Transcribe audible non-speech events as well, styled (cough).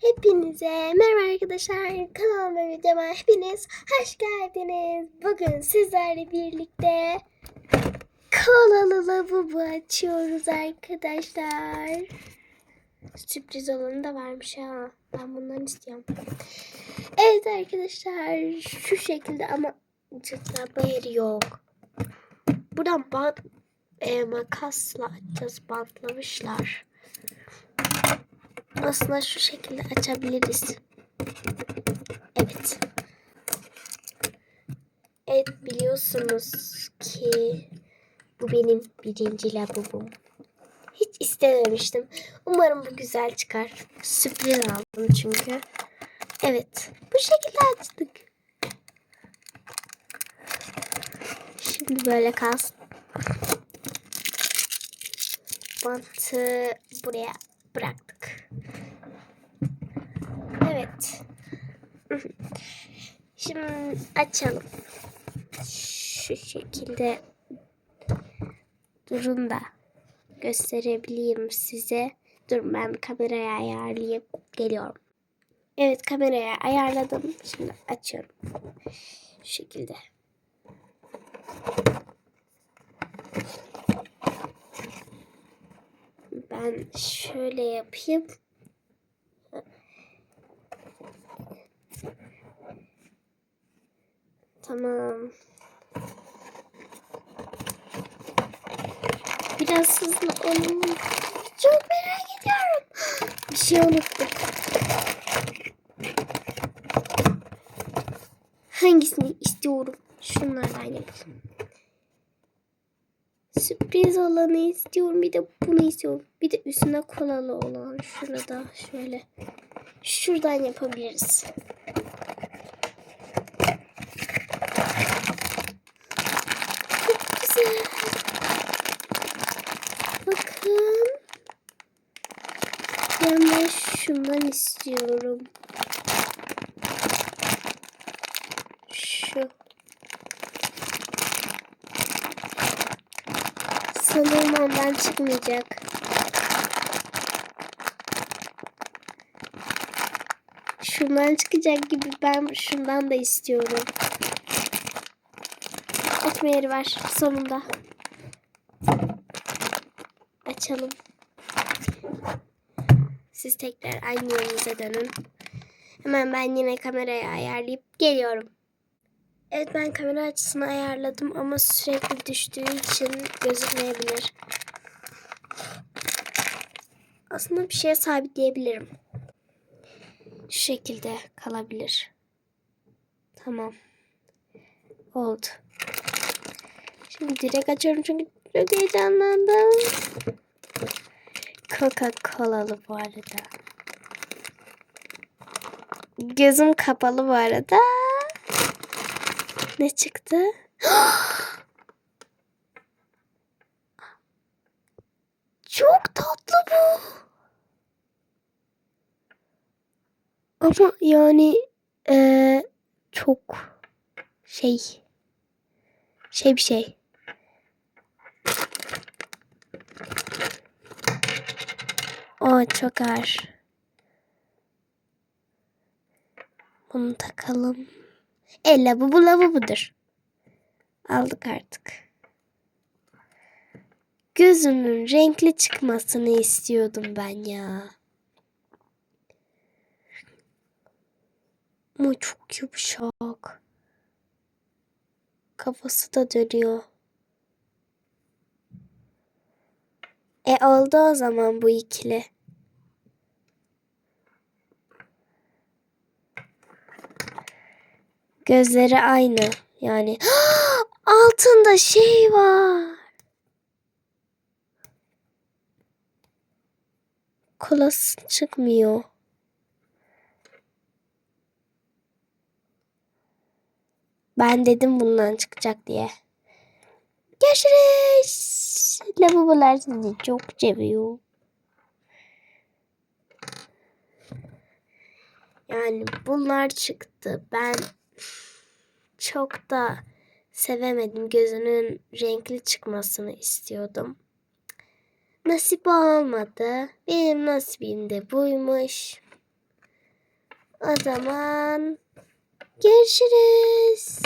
Hepinize merhaba arkadaşlar. Kanalıma videoma hepiniz hoş geldiniz. Bugün sizlerle birlikte kolalı lavabo açıyoruz arkadaşlar. Sürpriz olanı da varmış ha. Ben bundan istiyorum. Evet arkadaşlar şu şekilde ama çıtlatma yeri yok. Buradan bant, e, makasla açacağız. Bantlamışlar. Aslında şu şekilde açabiliriz. Evet. Evet biliyorsunuz ki bu benim birinci lavabom. Hiç istememiştim. Umarım bu güzel çıkar. Sürpriz aldım çünkü. Evet. Bu şekilde açtık. Şimdi böyle kalsın. Bantı buraya bıraktık. Evet. Şimdi açalım. Şu şekilde durun da gösterebileyim size. Dur ben kamerayı ayarlayıp geliyorum. Evet kamerayı ayarladım. Şimdi açıyorum. Şu şekilde. Ben şöyle yapayım. Tamam. Biraz hızlı olun. Çok merak ediyorum. Bir şey unuttum. Hangisini istiyorum? Şunlardan yapalım. Sürpriz olanı istiyorum. Bir de bunu istiyorum. Bir de üstüne kolalı olan. Şurada şöyle. Şuradan yapabiliriz. Bakın. Ben de şundan istiyorum. Şu. Sanırım ondan çıkmayacak. Şundan çıkacak gibi ben şundan da istiyorum. Açma yeri var sonunda. Açalım. Siz tekrar aynı yerinize dönün. Hemen ben yine kamerayı ayarlayıp geliyorum. Evet ben kamera açısını ayarladım ama sürekli düştüğü için gözükmeyebilir. Aslında bir şeye sabitleyebilirim. Şu şekilde kalabilir. Tamam. Oldu. Şimdi direkt açıyorum çünkü çok heyecanlandım. Coca-Cola'lı bu arada. Gözüm kapalı bu arada. Ne çıktı? (gasps) Çok tatlı bu. Ama yani eee, çok şey şey bir şey. O çok ağır. Bunu takalım. E lavabo lavabodur. Aldık artık. Gözünün renkli çıkmasını istiyordum ben ya. Ama çok yumuşak. Kafası da dönüyor. E oldu o zaman bu ikili. Gözleri aynı. Yani (gasps) altında şey var. Kolası çıkmıyor. Ben dedim bundan çıkacak diye. Görüşürüz. Lavabolar sizi çok seviyor. Yani bunlar çıktı. Ben çok da sevemedim. Gözünün renkli çıkmasını istiyordum. Nasip olmadı. Benim nasibim de buymuş. O zaman görüşürüz.